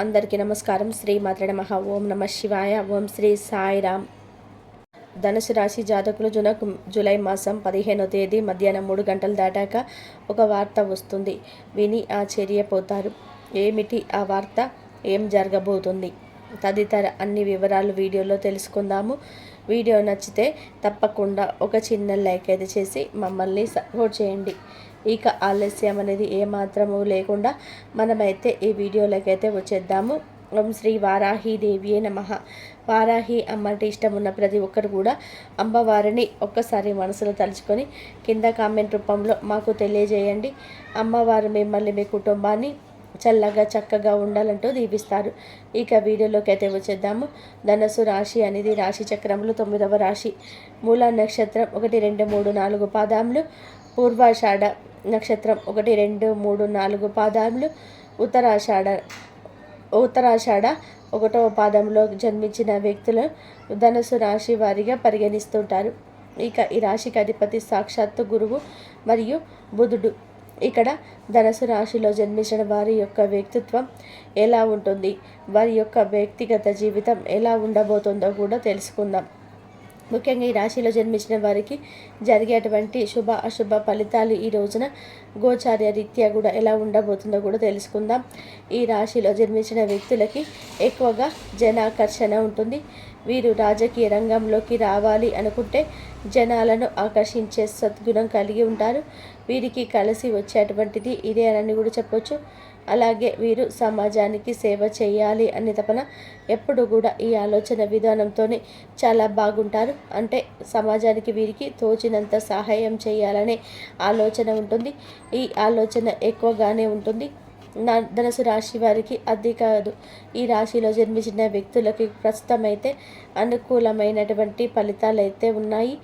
అందరికీ నమస్కారం. శ్రీ మాత్ర నమ. ఓం నమ శివాయ. ఓం శ్రీ సాయిరామ్ ధనుసు రాశి జాతకులు జున జూలై మాసం పదిహేనో తేదీ మధ్యాహ్నం మూడు గంటలు దాటాక ఒక వార్త వస్తుంది. విని ఆశ్చర్యపోతారు. ఏమిటి ఆ వార్త? ఏం జరగబోతుంది? తదితర అన్ని వివరాలు వీడియోలో తెలుసుకుందాము. వీడియో నచ్చితే తప్పకుండా ఒక చిన్న లైక్ అయితే చేసి మమ్మల్ని సపోర్ట్ చేయండి. ఇక ఆలస్యం అనేది ఏమాత్రము లేకుండా మనమైతే ఈ వీడియోలోకి అయితే వచ్చేద్దాము. ఓం శ్రీ వారాహీదేవియే నమ. వారాహి అమ్మంటే ఇష్టం ఉన్న ప్రతి ఒక్కరు కూడా అమ్మవారిని ఒక్కసారి మనసులో తలుచుకొని కింద కామెంట్ రూపంలో మాకు తెలియజేయండి. అమ్మవారు మిమ్మల్ని మీ కుటుంబాన్ని చల్లగా చక్కగా ఉండాలంటూ దీపిస్తారు. ఇక వీడియోలోకి అయితే వచ్చేద్దాము. ధనస్సు రాశి అనేది రాశి చక్రంలో తొమ్మిదవ రాశి. మూల నక్షత్రం ఒకటి రెండు మూడు నాలుగు పాదాములు. పూర్వాషాఢ నక్షత్రం ఒకటి రెండు మూడు నాలుగు పాదాములు. ఉత్తరాషాఢ ఉత్తరాషాఢ ఒకటవ పాదంలో జన్మించిన వ్యక్తులు ధనుసు రాశి వారిగా పరిగణిస్తుంటారు. ఇక ఈ రాశికి అధిపతి సాక్షాత్తు గురువు మరియు బుధుడు. ఇక్కడ ధనసు రాశిలో జన్మించిన వారి యొక్క వ్యక్తిత్వం ఎలా ఉంటుంది? వారి యొక్క వ్యక్తిగత జీవితం ఎలా ఉండబోతుందో కూడా తెలుసుకుందాం. ముఖ్యంగా ఈ రాశిలో జన్మించిన వారికి జరిగేటువంటి శుభ అశుభ ఫలితాలు ఈ రోజున గోచార్య రీత్యా కూడా ఎలా ఉండబోతుందో కూడా తెలుసుకుందాం. ఈ రాశిలో జన్మించిన వ్యక్తులకి ఎక్కువగా జనాకర్షణ ఉంటుంది. వీరు రాజకీయ రంగంలోకి రావాలి అనుకుంటే జనాలను ఆకర్షించే సద్గుణం కలిగి ఉంటారు. వీరికి కలిసి వచ్చేటువంటిది ఇదే అని కూడా చెప్పొచ్చు. అలాగే వీరు సమాజానికి సేవ చేయాలి అనే తపన ఎప్పుడు కూడా ఈ ఆలోచన విధానంతోనే చాలా బాగుంటారు. అంటే సమాజానికి వీరికి తోచినంత సహాయం చేయాలనే ఆలోచన ఉంటుంది. ఈ ఆలోచన ఎక్కువగానే ఉంటుంది. నా ధనుసు రాశి వారికి అది కాదు. ఈ రాశిలో జన్మించిన వ్యక్తులకి ప్రస్తుతం అయితే అనుకూలమైనటువంటి ఫలితాలు అయితే ఉన్నాయి.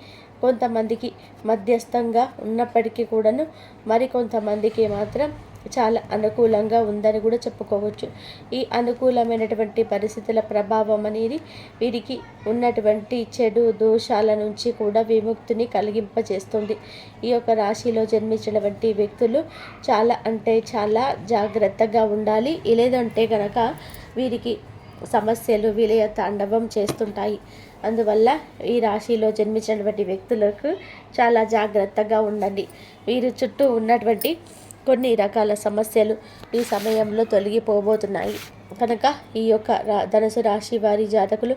కొంతమందికి మధ్యస్థంగా ఉన్నప్పటికీ కూడాను మరికొంతమందికి మాత్రం చాలా అనుకూలంగా ఉందని కూడా చెప్పుకోవచ్చు. ఈ అనుకూలమైనటువంటి పరిస్థితుల ప్రభావం అనేది వీరికి ఉన్నటువంటి చెడు దోషాల నుంచి కూడా విముక్తిని కలిగింపచేస్తుంది. ఈ యొక్క రాశిలో జన్మించినటువంటి వ్యక్తులు చాలా అంటే చాలా జాగ్రత్తగా ఉండాలి. లేదంటే కనుక వీరికి సమస్యలు విలయ తాండవం చేస్తుంటాయి. అందువల్ల ఈ రాశిలో జన్మించినటువంటి వ్యక్తులకు చాలా జాగ్రత్తగా ఉండండి. వీరు చుట్టూ ఉన్నటువంటి కొన్ని రకాల సమస్యలు ఈ సమయంలో తొలగిపోబోతున్నాయి. కనుక ఈ యొక్క రా ధనుసు రాశి వారి జాతకులు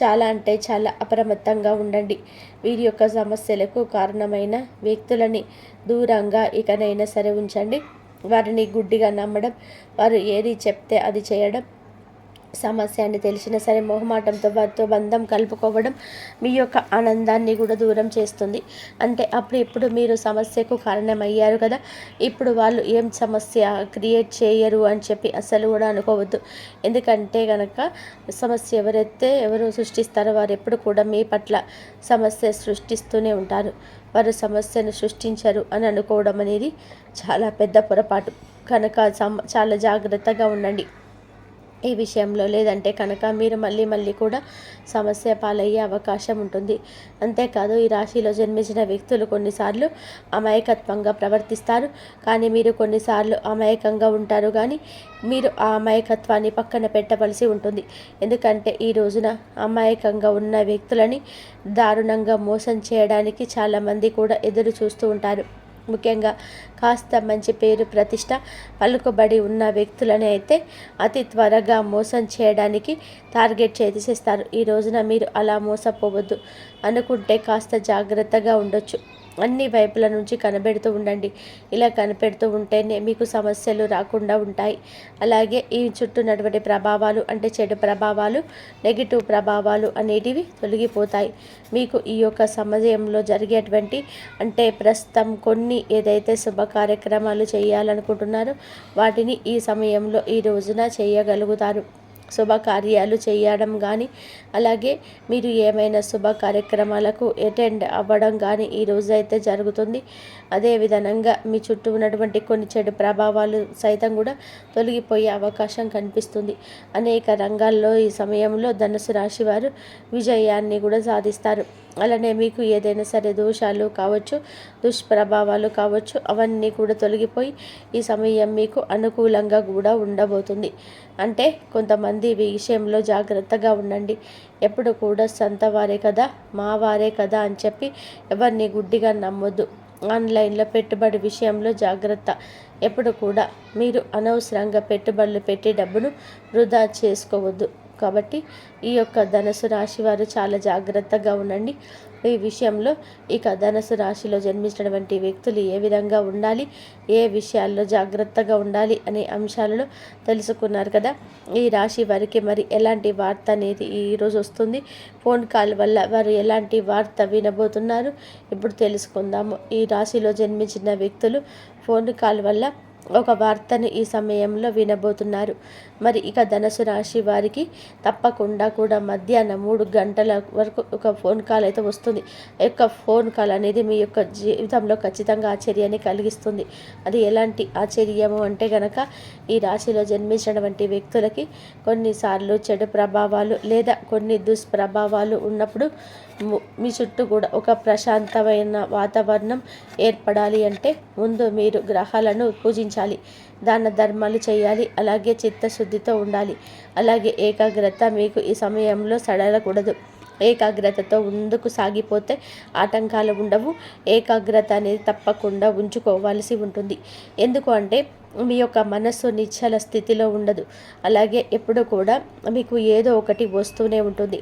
చాలా అంటే చాలా అప్రమత్తంగా ఉండండి. వీరి యొక్క సమస్యలకు కారణమైన వ్యక్తులని దూరంగా ఇకనైనా సరే ఉంచండి. వారిని గుడ్డిగా నమ్మడం వారు ఏది చెప్తే అది చేయడం సమస్య అని తెలిసినా సరే మొహమాటంతో వారితో బంధం కలుపుకోవడం మీ యొక్క ఆనందాన్ని కూడా దూరం చేస్తుంది. అంటే అప్పుడు ఇప్పుడు మీరు సమస్యకు కారణమయ్యారు కదా. ఇప్పుడు వాళ్ళు ఏం సమస్య క్రియేట్ చేయరు అని చెప్పి అసలు కూడా అనుకోవద్దు. ఎందుకంటే కనుక సమస్య ఎవరైతే ఎవరు సృష్టిస్తారో వారు ఎప్పుడు కూడా మీ పట్ల సమస్య సృష్టిస్తూనే ఉంటారు. వారు సమస్యను సృష్టించరు అని అనుకోవడం అనేది చాలా పెద్ద పొరపాటు. కనుక చాలా జాగ్రత్తగా ఉండండి. ఈ విషయంలో లేదంటే కనుక మీరు మళ్ళీ మళ్ళీ కూడా సమస్య పాలయ్యే అవకాశం ఉంటుంది. అంతేకాదు ఈ రాశిలో జన్మించిన వ్యక్తులు కొన్నిసార్లు అమాయకత్వంగా ప్రవర్తిస్తారు. కానీ మీరు కొన్నిసార్లు అమాయకంగా ఉంటారు. కానీ మీరు ఆ అమాయకత్వాన్ని పక్కన పెట్టవలసి ఉంటుంది. ఎందుకంటే ఈ రోజున అమాయకంగా ఉన్న వ్యక్తులని దారుణంగా మోసం చేయడానికి చాలామంది కూడా ఎదురు చూస్తూ ఉంటారు. ముఖ్యంగా కాస్త మంచి పేరు ప్రతిష్ట పలుకుబడి ఉన్న వ్యక్తులని అయితే అతి త్వరగా మోసం చేయడానికి టార్గెట్ చేసేస్తారు. ఈ రోజున మీరు అలా మోసపోవద్దు అనుకుంటే కాస్త జాగ్రత్తగా ఉండొచ్చు. అన్ని వైపుల నుంచి కనబెడుతూ ఉండండి. ఇలా కనిపెడుతూ ఉంటేనే మీకు సమస్యలు రాకుండా ఉంటాయి. అలాగే ఈ చుట్టూ ఉన్నటువంటి ప్రభావాలు అంటే చెడు ప్రభావాలు నెగిటివ్ ప్రభావాలు అనేటివి తొలగిపోతాయి. మీకు ఈ యొక్క సమయంలో జరిగేటువంటి అంటే ప్రస్తుతం కొన్ని ఏదైతే శుభ కార్యక్రమాలు చేయాలనుకుంటున్నారో వాటిని ఈ సమయంలో ఈ రోజున చేయగలుగుతారు. శుభకార్యాలు చేయడం కానీ అలాగే మీరు ఏమైనా శుభ కార్యక్రమాలకు అటెండ్ అవ్వడం కానీ ఈ అయితే జరుగుతుంది. అదే విధంగా మీ చుట్టూ ఉన్నటువంటి కొన్ని చెడు ప్రభావాలు సైతం కూడా తొలగిపోయే అవకాశం కనిపిస్తుంది. అనేక రంగాల్లో ఈ సమయంలో ధనుసు రాశి వారు విజయాన్ని కూడా సాధిస్తారు. అలానే మీకు ఏదైనా సరే దోషాలు కావచ్చు దుష్ప్రభావాలు కావచ్చు అవన్నీ కూడా తొలగిపోయి ఈ సమయం మీకు అనుకూలంగా కూడా ఉండబోతుంది. అంటే కొంతమంది విషయంలో జాగ్రత్తగా ఉండండి. ఎప్పుడు కూడా సొంత వారే కదా మా వారే కదా అని చెప్పి ఎవరిని గుడ్డిగా నమ్మొద్దు. ఆన్లైన్లో పెట్టుబడి విషయంలో జాగ్రత్త. ఎప్పుడు కూడా మీరు అనవసరంగా పెట్టుబడులు పెట్టి డబ్బును వృధా చేసుకోవద్దు. కాబట్టి ఈ యొక్క ధనుసు రాశి వారు చాలా జాగ్రత్తగా ఉండండి. ఈ విషయంలో ఇక ధనుసు రాశిలో జన్మించినటువంటి వ్యక్తులు ఏ విధంగా ఉండాలి ఏ విషయాల్లో జాగ్రత్తగా ఉండాలి అనే అంశాలను తెలుసుకున్నారు కదా. ఈ రాశి వారికి మరి ఎలాంటి వార్త అనేది ఈరోజు వస్తుంది? ఫోన్ కాల్ వల్ల వారు ఎలాంటి వార్త వినబోతున్నారు? ఇప్పుడు తెలుసుకుందాము. ఈ రాశిలో జన్మించిన వ్యక్తులు ఫోన్ కాల్ వల్ల ఒక వార్తను ఈ సమయంలో వినబోతున్నారు. మరి ఇక ధనుసు రాశి వారికి తప్పకుండా కూడా మధ్యాహ్నం మూడు గంటల వరకు ఒక ఫోన్ కాల్ అయితే వస్తుంది. యొక్క ఫోన్ కాల్ అనేది మీ యొక్క జీవితంలో ఖచ్చితంగా ఆశ్చర్యాన్ని కలిగిస్తుంది. అది ఎలాంటి ఆశ్చర్యము అంటే గనక ఈ రాశిలో జన్మించినటువంటి వ్యక్తులకి కొన్నిసార్లు చెడు ప్రభావాలు లేదా కొన్ని దుష్ప్రభావాలు ఉన్నప్పుడు మీ చుట్టూ కూడా ఒక ప్రశాంతమైన వాతావరణం ఏర్పడాలి అంటే ముందు మీరు గ్రహాలను పూజించాలి దాన ధర్మాలు చేయాలి అలాగే చిత్తశుద్ధితో ఉండాలి. అలాగే ఏకాగ్రత మీకు ఈ సమయంలో సడలకూడదు. ఏకాగ్రతతో ముందుకు సాగిపోతే ఆటంకాలు ఉండవు. ఏకాగ్రత అనేది తప్పకుండా ఉంచుకోవాల్సి ఉంటుంది. ఎందుకు అంటే మీ యొక్క మనస్సు నిశ్చల స్థితిలో ఉండదు. అలాగే ఎప్పుడు కూడా మీకు ఏదో ఒకటి వస్తూనే ఉంటుంది.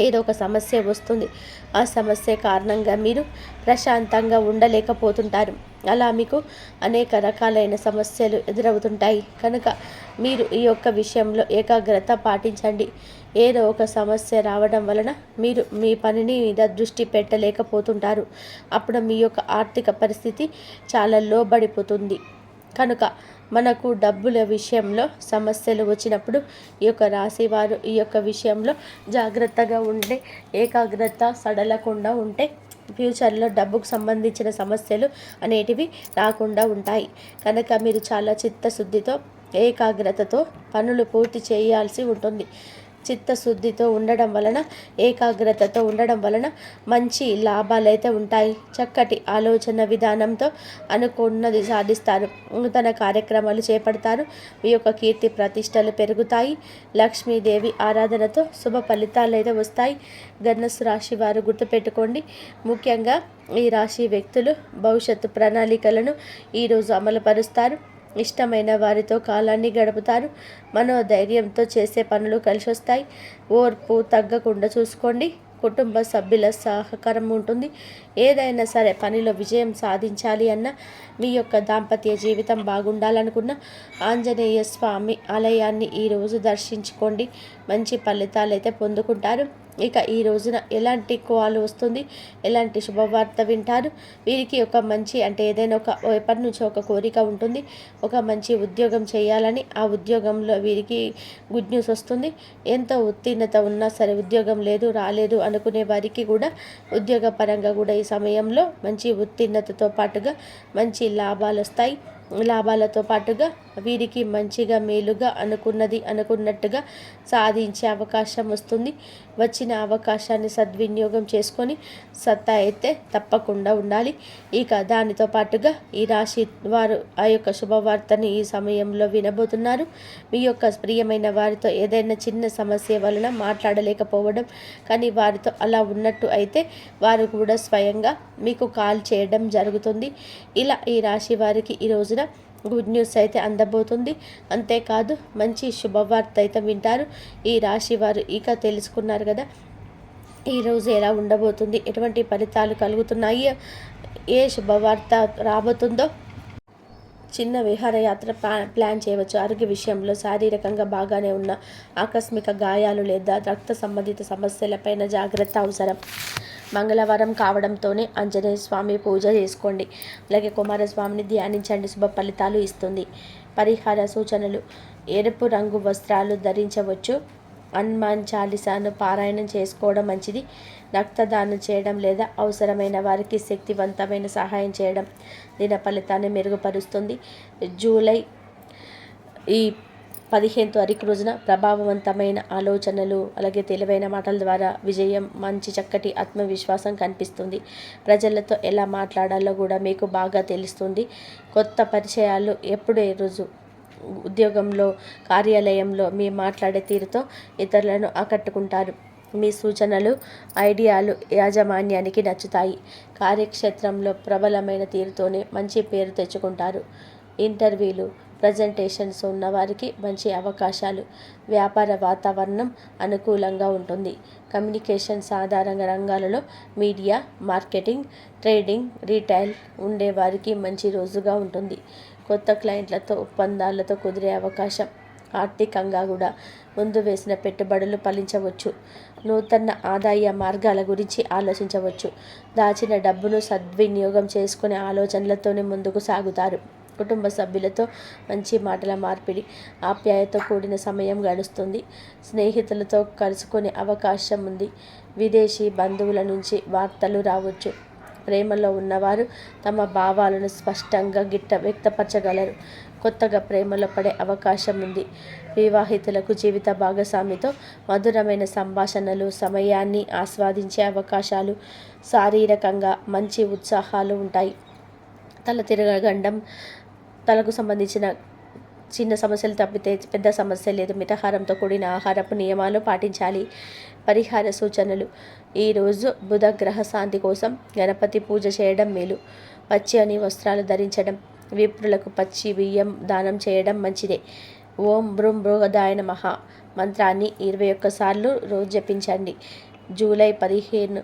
ఏదో ఒక సమస్య వస్తుంది. ఆ సమస్య కారణంగా మీరు ప్రశాంతంగా ఉండలేకపోతుంటారు. అలా మీకు అనేక రకాలైన సమస్యలు ఎదురవుతుంటాయి. కనుక మీరు ఈ యొక్క విషయంలో ఏకాగ్రత పాటించండి. ఏదో ఒక సమస్య రావడం వలన మీరు మీ పనిని మీద దృష్టి పెట్టలేకపోతుంటారు. అప్పుడు మీ యొక్క ఆర్థిక పరిస్థితి చాలా లోబడిపోతుంది. కనుక మనకు డబ్బుల విషయంలో సమస్యలు వచ్చినప్పుడు ఈ యొక్క రాశి వారు ఈ యొక్క విషయంలో జాగ్రత్తగా ఉండే ఏకాగ్రత సడలకుండా ఉంటే ఫ్యూచర్లో డబ్బుకు సంబంధించిన సమస్యలు అనేటివి రాకుండా ఉంటాయి. కనుక మీరు చాలా చిత్తశుద్ధితో ఏకాగ్రతతో పనులు పూర్తి చేయాల్సి ఉంటుంది. చిత్తశుద్ధితో ఉండడం వలన ఏకాగ్రతతో ఉండడం వలన మంచి లాభాలు అయితే ఉంటాయి. చక్కటి ఆలోచన విధానంతో అనుకున్నది సాధిస్తారు. నూతన కార్యక్రమాలు చేపడతారు. మీ యొక్క కీర్తి ప్రతిష్టలు పెరుగుతాయి. లక్ష్మీదేవి ఆరాధనతో శుభ ఫలితాలు అయితే వస్తాయి. ధనస్సు రాశి వారు గుర్తుపెట్టుకోండి. ముఖ్యంగా ఈ రాశి వ్యక్తులు భవిష్యత్తు ప్రణాళికలను ఈరోజు అమలుపరుస్తారు. ఇష్టమైన వారితో కాలాన్ని గడుపుతారు. మనోధైర్యంతో చేసే పనులు కలిసి వస్తాయి ఓర్పు తగ్గకుండా చూసుకోండి. కుటుంబ సభ్యుల సహకారం ఉంటుంది. ఏదైనా సరే పనిలో విజయం సాధించాలి అన్న మీ యొక్క దాంపత్య జీవితం బాగుండాలనుకున్న ఆంజనేయ స్వామి ఆలయాన్ని ఈరోజు దర్శించుకోండి. మంచి ఫలితాలు అయితే పొందుకుంటారు. ఇక ఈ రోజున ఎలాంటి కోవాలు వస్తుంది? ఎలాంటి శుభవార్త వింటారు? వీరికి ఒక మంచి అంటే ఏదైనా ఒక ఎప్పటి నుంచో ఒక కోరిక ఉంటుంది. ఒక మంచి ఉద్యోగం చేయాలని ఆ ఉద్యోగంలో వీరికి గుడ్ న్యూస్ వస్తుంది. ఎంత ఉత్తీర్ణత ఉన్నా సరే ఉద్యోగం లేదు రాలేదు అనుకునే వారికి కూడా ఉద్యోగపరంగా కూడా ఈ సమయంలో మంచి ఉత్తీర్ణతతో పాటుగా మంచి లాభాలు వస్తాయి లాభాలతో పాటుగా వీరికి మంచిగా మేలుగా అనుకున్నది అనుకున్నట్టుగా సాధించే అవకాశం వస్తుంది. వచ్చిన అవకాశాన్ని సద్వినియోగం చేసుకొని సత్తా అయితే తప్పకుండా ఉండాలి. ఇక దానితో పాటుగా ఈ రాశి వారు ఆ యొక్క శుభవార్తని ఈ సమయంలో వినబోతున్నారు. మీ యొక్క ప్రియమైన వారితో ఏదైనా చిన్న సమస్య వలన మాట్లాడలేకపోవడం కానీ వారితో అలా ఉన్నట్టు అయితే వారు కూడా స్వయంగా మీకు కాల్ చేయడం జరుగుతుంది. ఇలా ఈ రాశి వారికి ఈ రోజున గుడ్ న్యూస్ అయితే అందబోతుంది. అంతేకాదు మంచి శుభవార్త అయితే వింటారు. ఈ రాశి వారు ఇక తెలుసుకున్నారు కదా ఈరోజు ఎలా ఉండబోతుంది ఎటువంటి ఫలితాలు కలుగుతున్నాయి ఏ శుభవార్త రాబోతుందో చిన్న విహారయాత్ర ప్లాన్ చేయవచ్చు. ఆరోగ్య విషయంలో శారీరకంగా బాగానే ఉన్న ఆకస్మిక గాయాలు లేదా రక్త సంబంధిత సమస్యలపైన జాగ్రత్త అవసరం. మంగళవారం కావడంతోనే ఆంజనేయ స్వామి పూజ చేసుకోండి. అలాగే కుమారస్వామిని ధ్యానించండి. శుభ ఫలితాలు ఇస్తుంది. పరిహార సూచనలు. ఎరుపు రంగు వస్త్రాలు ధరించవచ్చు. హనుమాన్ చాలీసాను పారాయణం చేసుకోవడం మంచిది. రక్తదానం చేయడం లేదా అవసరమైన వారికి శక్తివంతమైన సహాయం చేయడం. దీని ఫలితాన్ని మెరుగుపరుస్తుంది. జూలై ఈ పదిహేను తారీఖు రోజున ప్రభావవంతమైన ఆలోచనలు అలాగే తెలివైన మాటల ద్వారా విజయం మంచి చక్కటి ఆత్మవిశ్వాసం కనిపిస్తుంది. ప్రజలతో ఎలా మాట్లాడాలో కూడా మీకు బాగా తెలుస్తుంది. కొత్త పరిచయాలు ఎప్పుడు ఏ రోజు ఉద్యోగంలో కార్యాలయంలో మీ మాట్లాడే తీరుతో ఇతరులను ఆకట్టుకుంటారు. మీ సూచనలు ఐడియాలు యాజమాన్యానికి నచ్చుతాయి. కార్యక్షేత్రంలో ప్రబలమైన తీరుతోనే మంచి పేరు తెచ్చుకుంటారు. ఇంటర్వ్యూలు ప్రజెంటేషన్స్ ఉన్నవారికి మంచి అవకాశాలు. వ్యాపార వాతావరణం అనుకూలంగా ఉంటుంది. కమ్యూనికేషన్ సాధారణ రంగాలలో మీడియా మార్కెటింగ్ ట్రేడింగ్ రీటైల్ ఉండేవారికి మంచి రోజుగా ఉంటుంది. కొత్త క్లయింట్లతో ఒప్పందాలతో కుదిరే అవకాశం ఆర్థికంగా కూడా ముందు వేసిన పెట్టుబడులు ఫలించవచ్చు. నూతన ఆదాయ మార్గాల గురించి ఆలోచించవచ్చు. దాచిన డబ్బును సద్వినియోగం చేసుకునే ఆలోచనలతోనే ముందుకు సాగుతారు. కుటుంబ సభ్యులతో మంచి మాటల మార్పిడి ఆప్యాయతో కూడిన సమయం గడుస్తుంది. స్నేహితులతో కలుసుకునే అవకాశం ఉంది. విదేశీ బంధువుల నుంచి వార్తలు రావచ్చు. ప్రేమలో ఉన్నవారు తమ భావాలను స్పష్టంగా గిట్ట వ్యక్తపరచగలరు. కొత్తగా ప్రేమలో పడే అవకాశం ఉంది. వివాహితులకు జీవిత భాగస్వామితో మధురమైన సంభాషణలు సమయాన్ని ఆస్వాదించే అవకాశాలు శారీరకంగా మంచి ఉత్సాహాలు ఉంటాయి. తల తిరగగండం తలకు సంబంధించిన చిన్న సమస్యలు తప్పితే పెద్ద సమస్య లేదు. మితహారంతో కూడిన ఆహారపు నియమాలు పాటించాలి. పరిహార సూచనలు. ఈరోజు బుధ గ్రహ శాంతి కోసం గణపతి పూజ చేయడం మేలు. పచ్చి అని వస్త్రాలు ధరించడం. విప్రులకు పచ్చి బియ్యం దానం చేయడం మంచిదే. ఓం బృం భృగదాయ మహా మంత్రాన్ని ఇరవై ఒక్కసార్లు రోజు జపించండి. జూలై పదిహేను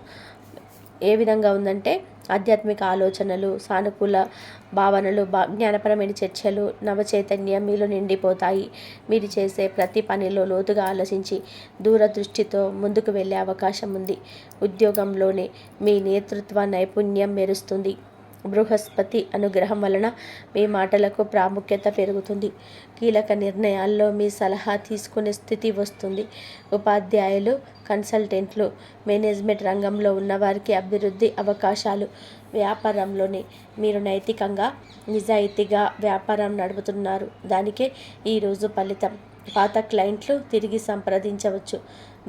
ఏ విధంగా ఉందంటే ఆధ్యాత్మిక ఆలోచనలు సానుకూల భావనలు బా జ్ఞానపరమైన చర్చలు నవచైతన్యం మీలో నిండిపోతాయి. మీరు చేసే ప్రతి పనిలో లోతుగా ఆలోచించి దూరదృష్టితో ముందుకు వెళ్ళే అవకాశం ఉంది. ఉద్యోగంలోనే మీ నేతృత్వ నైపుణ్యం మెరుస్తుంది. బృహస్పతి అనుగ్రహం వలన మీ మాటలకు ప్రాముఖ్యత పెరుగుతుంది. కీలక నిర్ణయాల్లో మీ సలహా తీసుకునే స్థితి వస్తుంది. ఉపాధ్యాయులు కన్సల్టెంట్లు మేనేజ్మెంట్ రంగంలో ఉన్నవారికి అభివృద్ధి అవకాశాలు. వ్యాపారంలోనే మీరు నైతికంగా నిజాయితీగా వ్యాపారం నడుపుతున్నారు. దానికే ఈరోజు ఫలితం. పాత క్లయింట్లు తిరిగి సంప్రదించవచ్చు.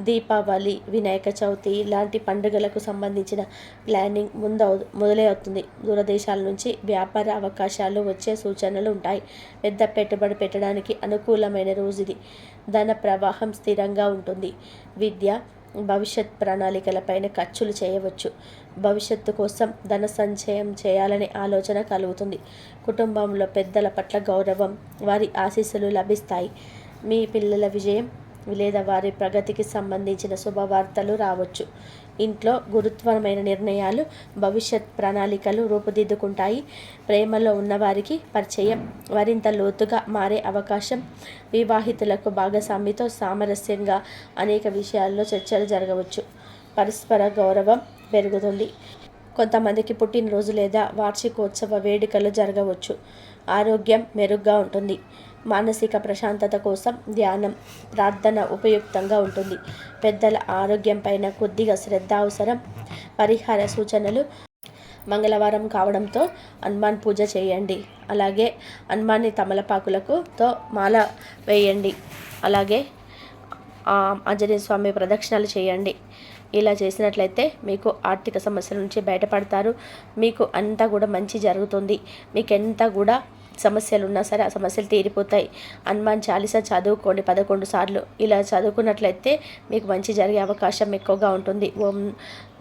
దీపావళి వినాయక చవితి ఇలాంటి పండుగలకు సంబంధించిన ప్లానింగ్ ముందు మొదలై అవుతుంది దూరదేశాల నుంచి వ్యాపార అవకాశాలు వచ్చే సూచనలు ఉంటాయి. పెద్ద పెట్టుబడి పెట్టడానికి అనుకూలమైన రోజు ఇది ధన ప్రవాహం స్థిరంగా ఉంటుంది. విద్య భవిష్యత్ ప్రణాళికలపైన ఖర్చులు చేయవచ్చు. భవిష్యత్తు కోసం ధన సంచయం చేయాలనే ఆలోచన కలుగుతుంది. కుటుంబంలో పెద్దల పట్ల గౌరవం వారి ఆశీస్సులు లభిస్తాయి. మీ పిల్లల విజయం లేదా వారి ప్రగతికి సంబంధించిన శుభవార్తలు రావచ్చు. ఇంట్లో గురుత్వమైన నిర్ణయాలు భవిష్యత్ ప్రణాళికలు రూపుదిద్దుకుంటాయి. ప్రేమలో ఉన్నవారికి పరిచయం మరింత లోతుగా మారే అవకాశం. వివాహితులకు భాగస్వామితో సామరస్యంగా అనేక విషయాల్లో చర్చలు జరగవచ్చు. పరస్పర గౌరవం పెరుగుతుంది. కొంతమందికి పుట్టినరోజు లేదా వార్షికోత్సవ వేడుకలు జరగవచ్చు. ఆరోగ్యం మెరుగ్గా ఉంటుంది. మానసిక ప్రశాంతత కోసం ధ్యానం ప్రార్థన ఉపయుక్తంగా ఉంటుంది. పెద్దల ఆరోగ్యం పైన కొద్దిగా శ్రద్ధ అవసరం. పరిహార సూచనలు మంగళవారం కావడంతో హనుమాన్ పూజ చేయండి. అలాగే హనుమాన్ని తమలపాకులకుతో మాల వేయండి. అలాగే ఆంజనేయ స్వామి ప్రదక్షిణలు చేయండి. ఇలా చేసినట్లయితే మీకు ఆర్థిక సమస్యల నుంచి బయటపడతారు. మీకు అంతా కూడా మంచి జరుగుతుంది. మీకు ఎంత కూడా సమస్యలు ఉన్నా సరే ఆ సమస్యలు తీరిపోతాయి. హనుమాన్ చాలీసా చదువుకోండి పదకొండు సార్లు. ఇలా చదువుకున్నట్లయితే మీకు మంచి జరిగే అవకాశం ఎక్కువగా ఉంటుంది. ఓం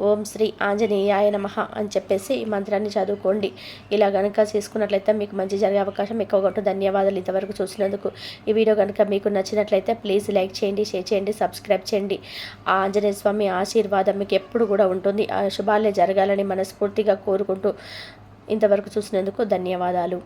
ఓం శ్రీ ఆంజనేయాయ నమ అని చెప్పేసి ఈ మంత్రాన్ని చదువుకోండి. ఇలా కనుక చేసుకున్నట్లయితే మీకు మంచి జరిగే అవకాశం ఎక్కువగా ఉంటుంది. ధన్యవాదాలు ఇంతవరకు చూసినందుకు. ఈ వీడియో కనుక మీకు నచ్చినట్లయితే ప్లీజ్ లైక్ చేయండి షేర్ చేయండి సబ్స్క్రైబ్ చేయండి. ఆ ఆంజనేయ స్వామి ఆశీర్వాదం మీకు ఎప్పుడు కూడా ఉంటుంది. ఆ శుభాలే జరగాలని మనస్ఫూర్తిగా కోరుకుంటూ ఇంతవరకు చూసినందుకు ధన్యవాదాలు.